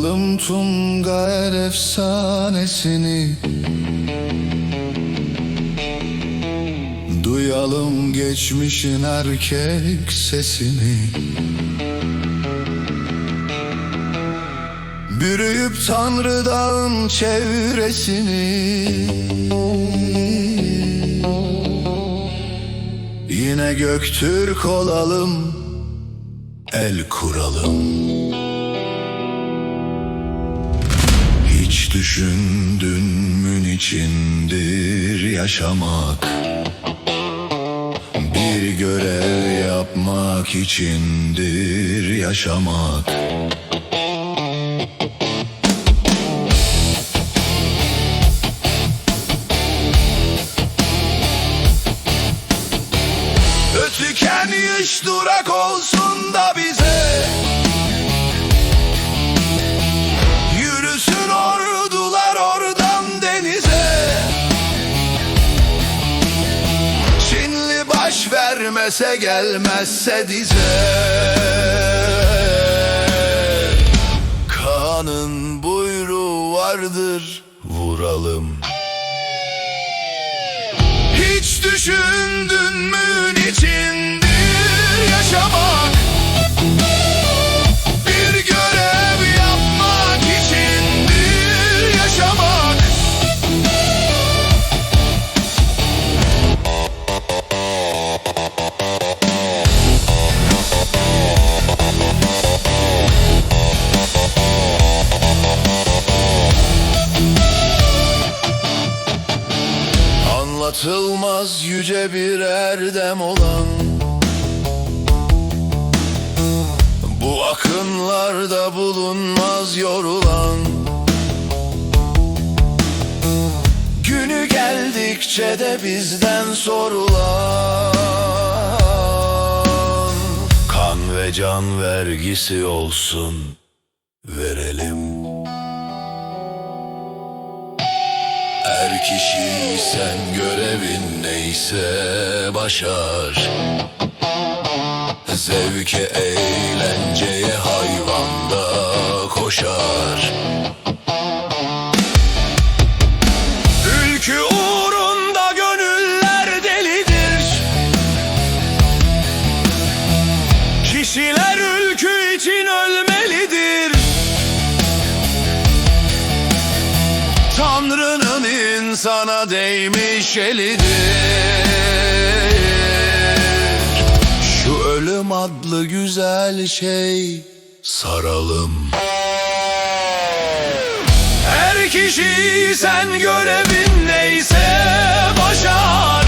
Analım Tungaer efsanesini. Duyalım geçmişin erkek sesini. Bürüyüp Tanrı Dağın çevresini. Yine Göktürk olalım El kuralım Hiç düşündün mü içindir yaşamak? Bir görev yapmak içindir yaşamak. Ötüken iş durak olsun baş vermese gelmezse dize. Kanın buyruğu vardır vuralım Anlatılmaz yüce bir erdem olan Bu akınlarda bulunmaz yorulan Günü geldikçe de bizden sorulan Kan ve can vergisi olsun Verelim Her kişi sen görevin neyse başar. Zevke eğlenceye hayvanda koşar. Ülkü uğrunda gönüller delidir. Kişiler ülkü için ölmelidir. Tanrı'nın insana değmiş elidir. Şu ölüm adlı güzel şey saralım. Her kişi sen görevin neyse başar